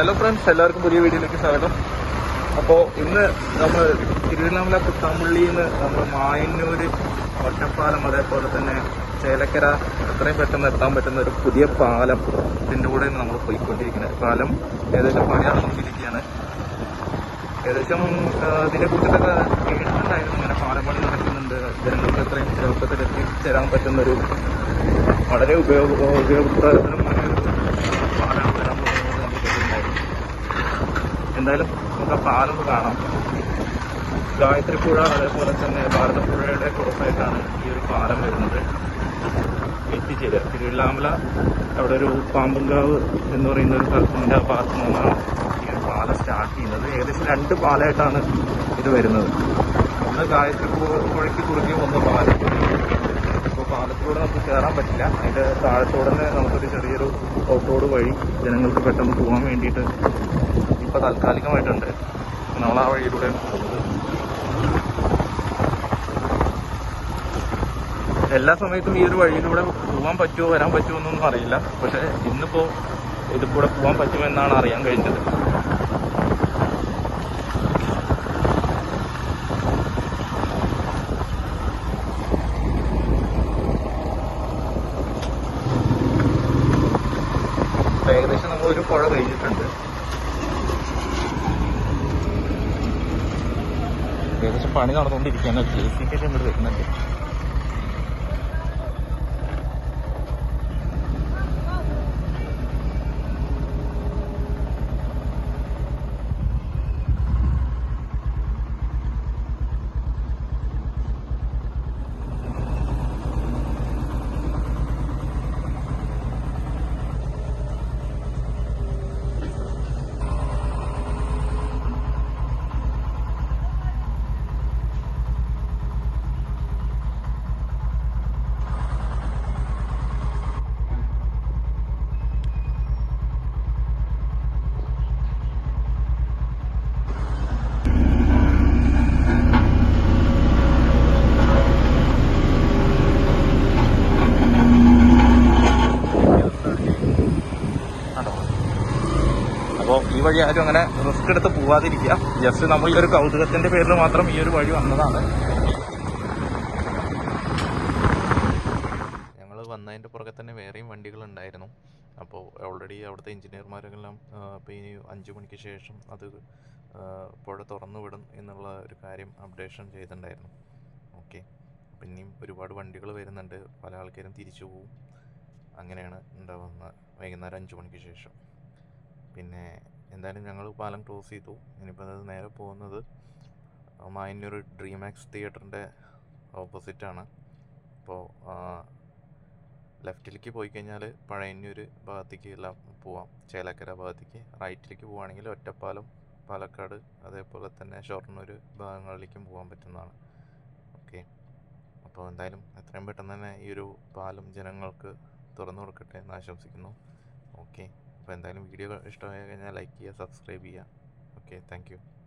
Hello friends എല്ലാവർക്കും പുതിയ വീഡിയോയിലേക്ക് സ്വാഗതം. അപ്പോൾ ഇന്ന് നമ്മൾ തിരുവണ്ണാമല പുത്താമ്പള്ളിയിൽ നിന്ന് നമ്മൾ മായന്നൂർ ഒറ്റപ്പാലം അതേപോലെ തന്നെ ചേലക്കര എത്രയും പെട്ടെന്ന് എത്താൻ പറ്റുന്ന ഒരു പുതിയ പാലം ഇതിന്റെ കൂടെ നമ്മൾ പോയിക്കൊണ്ടിരിക്കുന്നത്. പാലം ഏകദേശം പണി നടന്നുകൊണ്ടിരിക്കുകയാണ് ഏകദേശം ആ, ഇതിനെ കുറിച്ചിട്ടൊക്കെ കേട്ടിട്ടുണ്ടായിരുന്നു ഇങ്ങനെ പാലം പണി നടക്കുന്നുണ്ട്. ജനങ്ങൾക്ക് എത്രയും എളുപ്പത്തിൽ എത്തിച്ചേരാൻ പറ്റുന്നൊരു വളരെ ഉപയോഗ ഉപയോഗപ്രദമായ ഒരു പാലാണ് വരാൻ പോകുന്നത് നമുക്ക് കേട്ടിട്ടുണ്ടായിരുന്നു എന്തായാലും നമുക്ക് ആ കാണാം. ഗായത്രി പുഴ അതേപോലെ തന്നെ ഭാരതപ്പുഴയുടെ കുറവായിട്ടാണ് ഈ ഒരു പാലം വരുന്നത്. എത്തിച്ചേരുക തിരുവില്ലാമല അവിടെ ഒരു പാമ്പുങ്കാവ് എന്ന് പറയുന്ന ഒരു സ്ഥലത്തിന്റെ ആ ഭാഗത്ത് നിന്നാണ് ഈ ഒരു പാലം സ്റ്റാർട്ട് ചെയ്യുന്നത്. ഏകദേശം രണ്ട് പാലമായിട്ടാണ് ഇത് വരുന്നത്. ഒന്ന് ഗായത്രി പുഴയ്ക്ക് കുറുകെ ഒന്ന് പാലം അപ്പോൾ പാലത്തിലൂടെ നമുക്ക് കയറാൻ പറ്റില്ല. അതിന്റെ താഴത്തോടെ നമുക്കൊരു ചെറിയൊരു ഔട്ട് വഴി ജനങ്ങൾക്ക് പെട്ടെന്ന് പോകാൻ വേണ്ടിയിട്ട് ഇപ്പോൾ താൽക്കാലികമായിട്ടുണ്ട്. നമ്മൾ ആ വഴിയിലൂടെ പോകുന്നത്. എല്ലാ സമയത്തും ഈ ഒരു വഴിയിലൂടെ പോകാൻ പറ്റുമോ വരാൻ പറ്റുമോ എന്നൊന്നും അറിയില്ല. പക്ഷേ ഇന്നിപ്പോൾ ഇതിൽ കൂടെ പോകാൻ പറ്റുമെന്നാണ് അറിയാൻ കഴിഞ്ഞത്. ഏകദേശം നമ്മൾ ഒരു പുഴ കഴിഞ്ഞിട്ടുണ്ട്. ഏകദേശം പണി നടന്നുകൊണ്ടിരിക്കുകയാണ്. ജെ സി കെ ഇങ്ങോട്ട് വരുന്നുണ്ട് അപ്പോൾ ഈ വഴി ആരും അങ്ങനെ റിസ്ക് എടുത്ത് പോവാതിരിക്കുക. ജസ്റ്റ് നമ്മൾ ഈ ഒരു കൗതുകത്തിന്റെ പേരിൽ മാത്രം ഈ ഒരു വഴി വന്നതാണ്. ഞങ്ങൾ വന്നതിന്റെ പുറകെ തന്നെ വേറെയും വണ്ടികളുണ്ടായിരുന്നു അപ്പോൾ ഓൾറെഡി അവിടുത്തെ എഞ്ചിനീയർമാരെല്ലാം ഇപ്പോൾ ഇനി അഞ്ച് മണിക്ക് ശേഷം അത് പുഴ തുറന്നു വിടും എന്നുള്ള ഒരു കാര്യം അപ്ഡേഷൻ ചെയ്തിട്ടുണ്ടായിരുന്നു. ഓക്കെ അപ്പം ഇനിയും ഒരുപാട് വണ്ടികൾ വരുന്നുണ്ട്. പല ആൾക്കാരും തിരിച്ചു പോവും. അങ്ങനെയാണ് ഉണ്ടാവുന്ന വൈകുന്നേരം അഞ്ച് മണിക്ക് ശേഷം. പിന്നെ എന്തായാലും ഞങ്ങൾ പാലം ക്രോസ് ചെയ്തു. ഇനിയിപ്പോൾ അത് നേരെ പോകുന്നത് മായന്നൂർ ഡ്രീമാക്സ് തിയേറ്ററിന്റെ ഓപ്പോസിറ്റാണ് അപ്പോൾ ലെഫ്റ്റിലേക്ക് പോയി കഴിഞ്ഞാൽ പഴയന്നൂർ ഭാഗത്തേക്ക് എല്ലാം പോവാം. ചേലക്കര ഭാഗത്തേക്ക്. റൈറ്റിലേക്ക് പോവുകയാണെങ്കിൽ ഒറ്റപ്പാലം പാലക്കാട് അതേപോലെ തന്നെ ഷൊർണൂർ ഭാഗങ്ങളിലേക്കും പോകാൻ പറ്റുന്നതാണ്. ഓക്കെ. അപ്പോൾ എന്തായാലും എത്രയും പെട്ടെന്ന് തന്നെ ഈ ഒരു പാലം ജനങ്ങൾക്ക് തുറന്നു കൊടുക്കട്ടെ എന്ന് ആശംസിക്കുന്നു. ഓക്കെ. അപ്പോൾ എന്തായാലും വീഡിയോ ഇഷ്ടമായി കഴിഞ്ഞാൽ ലൈക്ക് ചെയ്യുക സബ്സ്ക്രൈബ് ചെയ്യുക. Okay thank